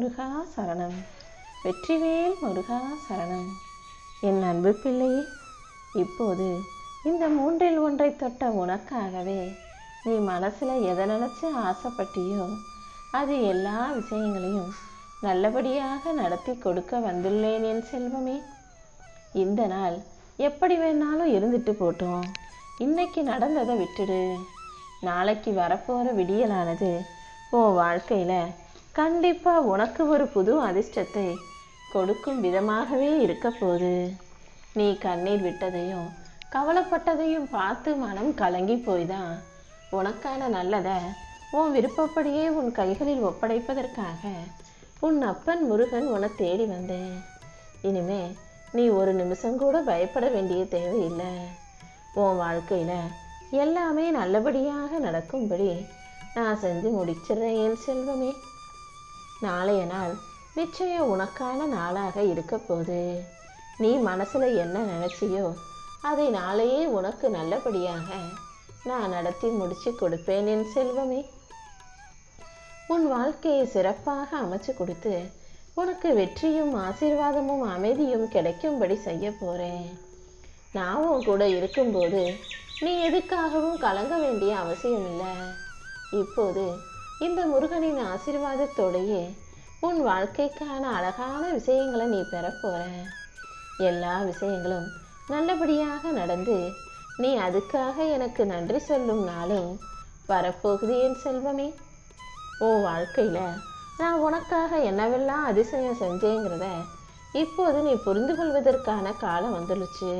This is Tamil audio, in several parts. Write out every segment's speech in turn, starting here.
முருகா சரணம். வெற்றிவேல் முருகா சரணம். என் அன்பு பிள்ளையே இப்போது இந்த மூன்றில் ஒன்றை தொட்ட உனக்காகவே நீ மனசில் எதை நினச்சி ஆசைப்பட்டியோ அது எல்லா விஷயங்களையும் நல்லபடியாக நடத்தி கொடுக்க வந்துள்ளேன் என் செல்வமே. இந்த நாள் எப்படி வேணாலும் இருந்துட்டு போட்டோம். இன்னைக்கு நடந்ததை விட்டுடு. நாளைக்கு வரப்போகிற விடியலானது உன் வாழ்க்கையில் கண்டிப்பாக உனக்கு ஒரு புது அதிர்ஷ்டத்தை கொடுக்கும் விதமாகவே இருக்க போகுது. நீ கண்ணீர் விட்டதையும் கவலைப்பட்டதையும் பார்த்து மனம் கலங்கி போய்தான். உனக்கான நல்லதை உன் விருப்பப்படியே உன் கைகளில் ஒப்படைப்பதற்காக உன் அப்பன் முருகன் உன்னை தேடி வந்தேன். இனிமே நீ ஒரு நிமிஷம் கூட பயப்பட வேண்டிய தேவையில்லை. உன் வாழ்க்கையில் எல்லாமே நல்லபடியாக நடக்கும்படி நான் செஞ்சு முடிச்சிடுறேன் என் செல்வமே. நாளைய நாள் நிச்சயம் உனக்கான நாளாக இருக்க போது நீ மனசில் என்ன நினச்சியோ அதை நாளையே உனக்கு நல்லபடியாக நான் நடத்தி முடிச்சு கொடுப்பேன் என் செல்வமே. உன் வாழ்க்கையை சிறப்பாக அமைச்சு கொடுத்து உனக்கு வெற்றியும் ஆசீர்வாதமும் அமைதியும் கிடைக்கும்படி செய்ய போகிறேன் நான் உன் கூட இருக்கும்போது நீ எதுக்காகவும் கலங்க வேண்டிய அவசியம் இல்லை இப்போது இந்த முருகனின் ஆசீர்வாதத்தோடையே உன் வாழ்க்கைக்கான அழகான விஷயங்களை நீ பெறப்போற எல்லா விஷயங்களும் நல்லபடியாக நடந்து நீ அதுக்காக எனக்கு நன்றி சொல்லும் நாளும் வரப்போகுது என் செல்வமே. ஓ வாழ்க்கையில் நான் உனக்காக என்னவெல்லாம் அதிசயம் செஞ்சேங்கிறத இப்போது நீ புரிந்து கொள்வதற்கான காலம் வந்துடுச்சு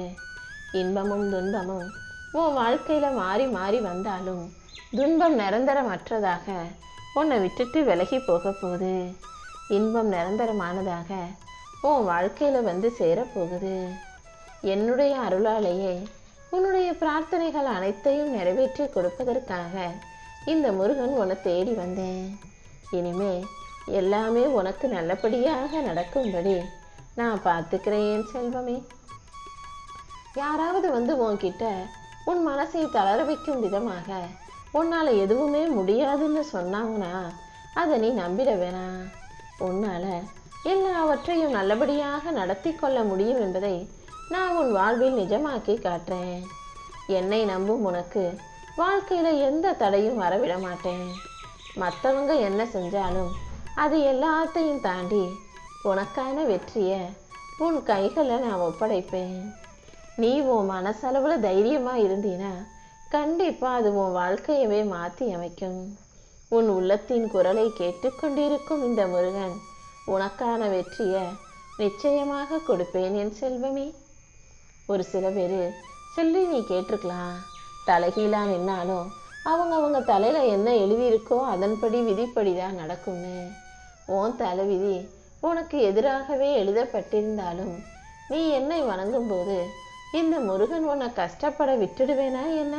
இன்பமும் துன்பமும் உன் வாழ்க்கையில் மாறி மாறி வந்தாலும் துன்பம் நிரந்தரமற்றதாக உன்னை விட்டுட்டு விலகி போக போகுது இன்பம் நிரந்தரமானதாக உன் வாழ்க்கையில் வந்து சேரப்போகுது. என்னுடைய அருளாலேயே உன்னுடைய பிரார்த்தனைகள் அனைத்தையும் நிறைவேற்றி கொடுப்பதற்காக இந்த முருகன் உன்னை தேடி வந்தேன். இனிமே எல்லாமே உனக்கு நல்லபடியாக நடக்கும்படி நான் பார்த்துக்கிறேன் செல்வமே. யாராவது வந்து உன்கிட்ட உன் மனசை தளர வைக்கும் விதமாக உன்னால் எதுவுமே முடியாதுன்னு சொன்னாங்கன்னா அதை நீ நம்பிட வேணாம். உன்னால் எல்லாவற்றையும் நல்லபடியாக நடத்தி கொள்ள முடியும் என்பதை நான் உன் வாழ்வில் நிஜமாக்கி காட்டுறேன். என்னை நம்பும் உனக்கு வாழ்க்கையில் எந்த தடையும் வரவிட மாட்டேன். மற்றவங்க என்ன செஞ்சாலும் அது எல்லாத்தையும் தாண்டி உனக்கான வெற்றியை உன் கைகளை நான் ஒப்படைப்பேன். நீ உன் மனசளவில் தைரியமாக இருந்தீன்னா கண்டிப்பாக அது உன் வாழ்க்கையவே மாற்றி அமைக்கும். உன் உள்ளத்தின் குரலை கேட்டுக்கொண்டிருக்கும் இந்த முருகன் உனக்கான வெற்றியை நிச்சயமாக கொடுப்பேன் என் செல்வமே. ஒரு சில பேர் சொல்லி நீ கேட்டிருக்கலாம். தலைகீழா நின்னாலும் அவங்க அவங்க தலையில் என்ன எழுதியிருக்கோ அதன்படி விதிப்படி தான் நடக்கும்னு. உன் தலைவிதி உனக்கு எதிராகவே எழுதப்பட்டிருந்தாலும் நீ என்னை வணங்கும்போது இந்த முருகன் உன்னை கஷ்டப்பட விட்டுடுவேனா என்ன?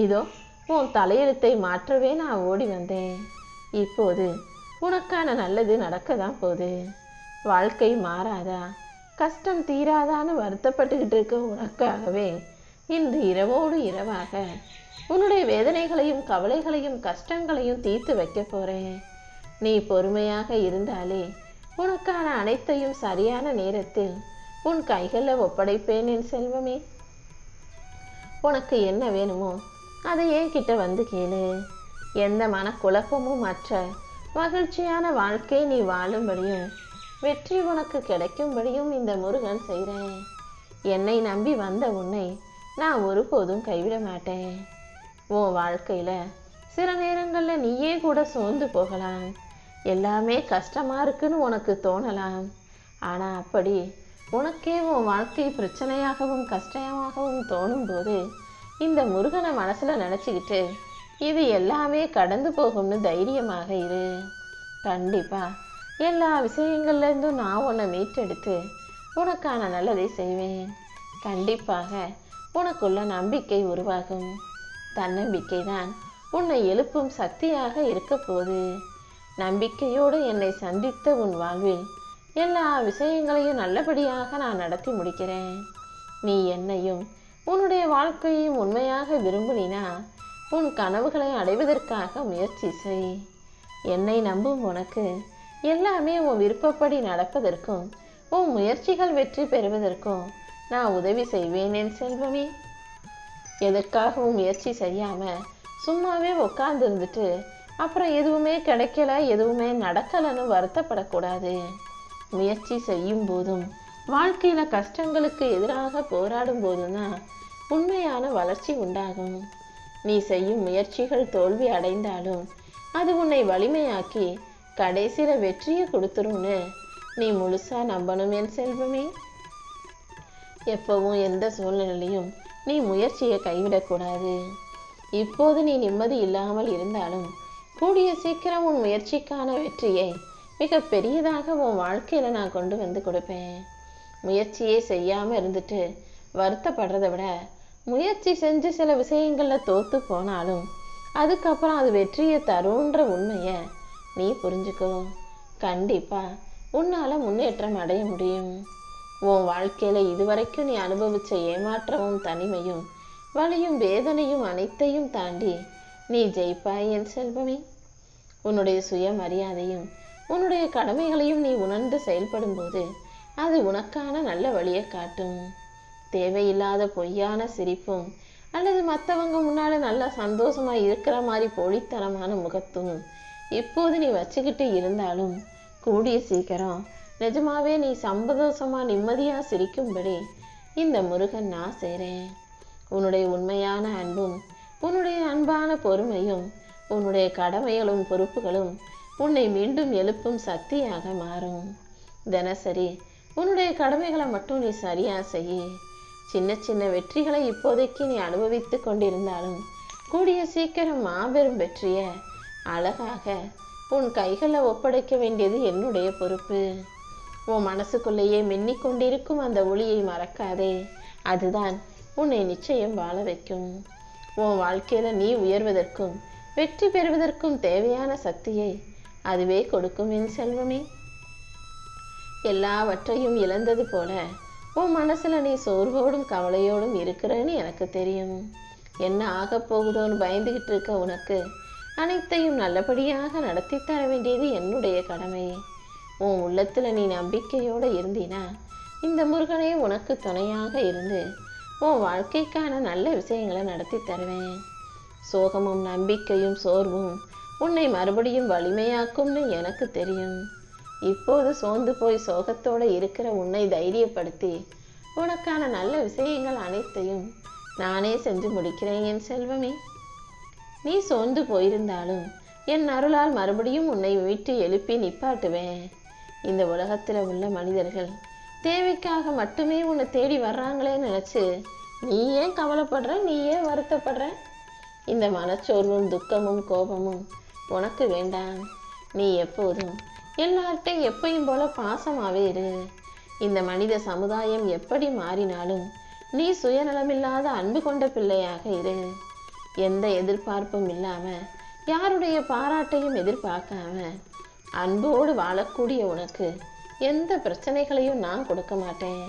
இதோ உன் தலையெழுத்தை மாற்றவே நான் ஓடி வந்தேன். இப்போது உனக்கான நல்லது நடக்க தான் போகுது. வாழ்க்கை மாறாதா? கஷ்டம் தீராதான்னு வருத்தப்பட்டுக்கிட்டு இருக்க உனக்காகவே இன்று இரவோடு இரவாக உன்னுடைய வேதனைகளையும் கவலைகளையும் கஷ்டங்களையும் தீர்த்து வைக்க போறேன். நீ பொறுமையாக இருந்தாலே உனக்கான அனைத்தையும் சரியான நேரத்தில் உன் கைகளில் ஒப்படைப்பேன் என் செல்வமே. உனக்கு என்ன வேணுமோ அதை என்கிட்ட வந்து கேளு. எந்த மனக்குழப்பமும் மற்ற மகிழ்ச்சியான வாழ்க்கை நீ வாழும்படியும் வெற்றி உனக்கு கிடைக்கும்படியும் இந்த முருகன் செய்கிறேன் என்னை நம்பி வந்த உன்னை நான் ஒருபோதும் கைவிட மாட்டேன். உன் வாழ்க்கையில் சில நேரங்களில் நீயே கூட சோர்ந்து போகலாம். எல்லாமே கஷ்டமாக இருக்குன்னு உனக்கு தோணலாம். ஆனால் அப்படி உனக்கே உன் வாழ்க்கை பிரச்சனையாகவும் கஷ்டமாகவும் தோணும்போது இந்த முருகனை மனசில் நினச்சிக்கிட்டு இது எல்லாமே கடந்து போகும்னு தைரியமாக இரு. கண்டிப்பாக எல்லா விஷயங்கள்லேருந்தும் நான் உன்னை மீட்டெடுத்து உனக்கான நல்லதை செய்வேன். கண்டிப்பாக உனக்குள்ள நம்பிக்கை உருவாகும். தன்னம்பிக்கை தான் உன்னை எழுப்பும் சக்தியாக இருக்க நம்பிக்கையோடு என்னை சந்தித்த உன் வாழ்வில் எல்லா விஷயங்களையும் நல்லபடியாக நான் நடத்தி முடிக்கிறேன். நீ என்னையும் உன்னுடைய வாழ்க்கையை உண்மையாக விரும்பினா உன் கனவுகளை அடைவதற்காக முயற்சி செய். என்னை நம்பும் உனக்கு எல்லாமே உன் விருப்பப்படி நடப்பதற்கும் உன் முயற்சிகள் வெற்றி பெறுவதற்கும் நான் உதவி செய்வேன் என் செல்வமே. எதற்காகவும் முயற்சி செய்யாமல் சும்மாவே உட்கார்ந்து இருந்துட்டு அப்புறம் எதுவுமே கிடைக்கல எதுவுமே நடக்கலைன்னு வருத்தப்படக்கூடாது. முயற்சி செய்யும் போதும் வாழ்க்கையில கஷ்டங்களுக்கு எதிராக போராடும் போதும் தான் உண்மையான வளர்ச்சி உண்டாகும். நீ செய்யும் முயற்சிகள் தோல்வி அடைந்தாலும் அது உன்னை வலிமையாக்கி கடைசியில வெற்றியை கொடுத்துரும்னு நீ முழுசா நம்பணும் என் செல்வமே. எப்பவும் எந்த சூழ்நிலையிலையும் நீ முயற்சியை கைவிடக்கூடாது. இப்போது நீ நிம்மதி இல்லாமல் இருந்தாலும் கூடிய சீக்கிரம் உன் முயற்சிக்கான வெற்றியை மிக பெரியதாக உன் வாழ்க்கையில நான் கொண்டு வந்து கொடுப்பேன். முயற்சியே செய்யாமல் இருந்துட்டு வருத்தப்படுறதை விட முயற்சி செஞ்சு சில விஷயங்களில் தோற்று போனாலும் அதுக்கப்புறம் அது வெற்றியை தருன்ற உண்மையை நீ புரிஞ்சுக்கோ. கண்டிப்பாக உன்னால் முன்னேற்றம் அடைய முடியும். உன் வாழ்க்கையில் இதுவரைக்கும் நீ அனுபவித்த ஏமாற்றமும் தனிமையும் வலியும் வேதனையும் அனைத்தையும் தாண்டி நீ ஜெயிப்பாய் என் செல்வமே? உன்னுடைய சுயமரியாதையும் உன்னுடைய கடமைகளையும் நீ உணர்ந்து செயல்படும் போது அது உனக்கான நல்ல வழியை காட்டும். தேவையில்லாத பொய்யான சிரிப்பும் அல்லது மற்றவங்க முன்னால நல்லா சந்தோஷமா இருக்கிற மாதிரி பொழித்தனமான முகத்தும் இப்போது நீ வச்சுக்கிட்டு இருந்தாலும் கூடிய சீக்கிரம் நிஜமாவே நீ சந்தோஷமா நிம்மதியா சிரிக்கும்படி இந்த முருகன் நான் செய்கிறேன் உன்னுடைய உண்மையான அன்பும் உன்னுடைய அன்பான பொறுமையும் உன்னுடைய கடமைகளும் பொறுப்புகளும் உன்னை மீண்டும் எழுப்பும் சக்தியாக மாறும். தினசரி உன்னுடைய கடமைகளை மட்டும் நீ சரியா செய். சின்ன சின்ன வெற்றிகளை இப்போதைக்கு நீ அனுபவித்து கொண்டிருந்தாலும் கூடிய சீக்கிரம் மாபெரும் வெற்றிய அழகாக உன் கைகளில் ஒப்படைக்க வேண்டியது என்னுடைய பொறுப்பு. உன் மனசுக்குள்ளேயே மின்னிக் கொண்டிருக்கும் அந்த ஒளியை மறக்காதே. அதுதான் உன்னை நிச்சயம் வாழ வைக்கும். உன் வாழ்க்கையில நீ உயர்வதற்கும் வெற்றி பெறுவதற்கும் தேவையான சக்தியை அதுவே கொடுக்கும் என் செல்வமே. எல்லாவற்றையும் இழந்தது போல உன் மனசில் நீ சோர்வோடும் கவலையோடும் இருக்கிறேன்னு எனக்கு தெரியும். என்ன ஆகப் போகுதோன்னு பயந்துகிட்டு இருக்க உனக்கு அனைத்தையும் நல்லபடியாக நடத்தி தர வேண்டியது என்னுடைய கடமை. உன் உள்ளத்தில் நீ நம்பிக்கையோடு இருந்தினா இந்த முருகனே உனக்கு துணையாக இருந்து உன் வாழ்க்கைக்கான நல்ல விஷயங்களை நடத்தி தருவேன். சோகமும் நம்பிக்கையும் சோர்வும் உன்னை மறுபடியும் வலிமையாக்கும்னு எனக்கு தெரியும். இப்போது சோர்ந்து போய் சோகத்தோடு இருக்கிற உன்னை தைரியப்படுத்தி உனக்கான நல்ல விஷயங்கள் அனைத்தையும் நானே செஞ்சு முடிக்கிறேன் என் செல்வமே. நீ சோர்ந்து போயிருந்தாலும் என் அருளால் மறுபடியும் உன்னை மீட்டு எழுப்பி நிப்பாட்டுவேன். இந்த உலகத்தில் உள்ள மனிதர்கள் தேவைக்காக மட்டுமே உன்னை தேடி வர்றாங்களேன்னு நினச்சி நீ ஏன் கவலைப்படுற? நீ ஏன் வருத்தப்படுற? இந்த மனச்சோர்வும் துக்கமும் கோபமும் உனக்கு வேண்டாம். நீ எப்போதும் எல்லார்கிட்டையும் எப்பயும் போல பாசமாவே இரு. இந்த மனித சமுதாயம் எப்படி மாறினாலும் நீ சுயநலமில்லாத அன்பு கொண்ட பிள்ளையாக இரு. எந்த எதிர்பார்ப்பும் இல்லாம யாருடைய பாராட்டையும் எதிர்பார்க்காம அன்போடு வாழக்கூடிய உனக்கு எந்த பிரச்சனைகளையும் நான் கொடுக்க மாட்டேன்.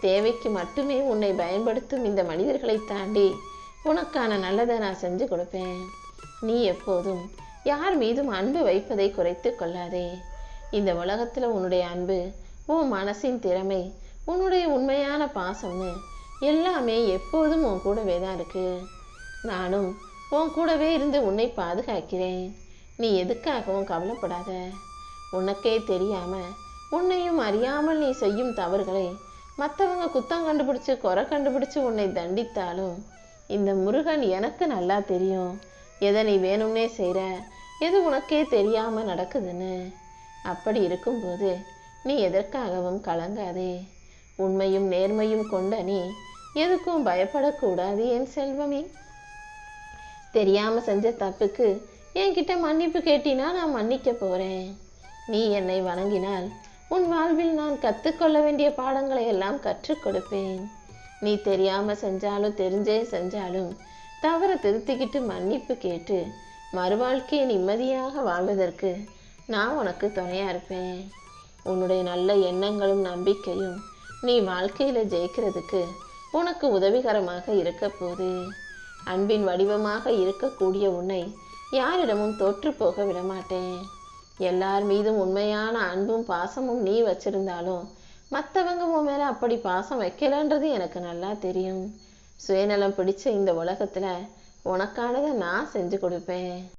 தேவைக்கு மட்டுமே உன்னை பயன்படுத்தும் இந்த மனிதர்களை தாண்டி உனக்கான நல்லதை நான் செஞ்சு கொடுப்பேன். நீ எப்போதும் யார் மீதும் அன்பு வைப்பதை குறைத்து கொள்ளாதே. இந்த உலகத்தில் உன்னுடைய அன்பு உன் மனசின் திறமை உன்னுடைய உண்மையான பாசம்னு எல்லாமே எப்போதும் உன் கூடவே தான் இருக்கு. நானும் உன் கூடவே இருந்து உன்னை பாதுகாக்கிறேன். நீ எதுக்காகவும் கவலைப்படாத. உனக்கே தெரியாம உன்னையும் அறியாமல் நீ செய்யும் தவறுகளை மற்றவங்க குத்தம் கண்டுபிடிச்சு குறை கண்டுபிடிச்சு உன்னை தண்டித்தாலும் இந்த முருகன் எனக்கு நல்லா தெரியும். எதை நீ வேணும்னே செய்கிற எது உனக்கே தெரியாமல் நடக்குதுன்னு. அப்படி இருக்கும்போது நீ எதற்காகவும் கலங்காதே. உண்மையும் நேர்மையும் கொண்ட நீ எதுக்கும் பயப்படக்கூடாது என் செல்வமே. தெரியாம செஞ்ச தப்புக்கு என்கிட்ட மன்னிப்பு கேட்டினா நான் மன்னிக்க போறேன். நீ என்னை வணங்கினால் உன் வாழ்வில் நான் கற்றுக்கொள்ள வேண்டிய பாடங்களை எல்லாம் கற்றுக் கொடுப்பேன். நீ தெரியாம செஞ்சாலும் தெரிஞ்சே செஞ்சாலும் தவற திருத்திக்கிட்டு மன்னிப்பு கேட்டு மறுவாழ்க்கையை நிம்மதியாக வாழ்வதற்கு நான் உனக்கு துணையாக இருப்பேன். உன்னுடைய நல்ல எண்ணங்களும் நம்பிக்கையும் நீ வாழ்க்கையில் ஜெயிக்கிறதுக்கு உனக்கு உதவிகரமாக இருக்க போது அன்பின் வடிவமாக இருக்கக்கூடிய உன்னை யாரிடமும் தோற்று போக விடமாட்டேன். எல்லார் மீதும் உண்மையான அன்பும் பாசமும் நீ வச்சிருந்தாலும் மற்றவங்க உன் மேலே அப்படி பாசம் வைக்கலன்றது எனக்கு நல்லா தெரியும். சுயநலம் பிடிச்ச இந்த உலகத்தில் உனக்கானதை நான் செஞ்சு கொடுப்பேன்.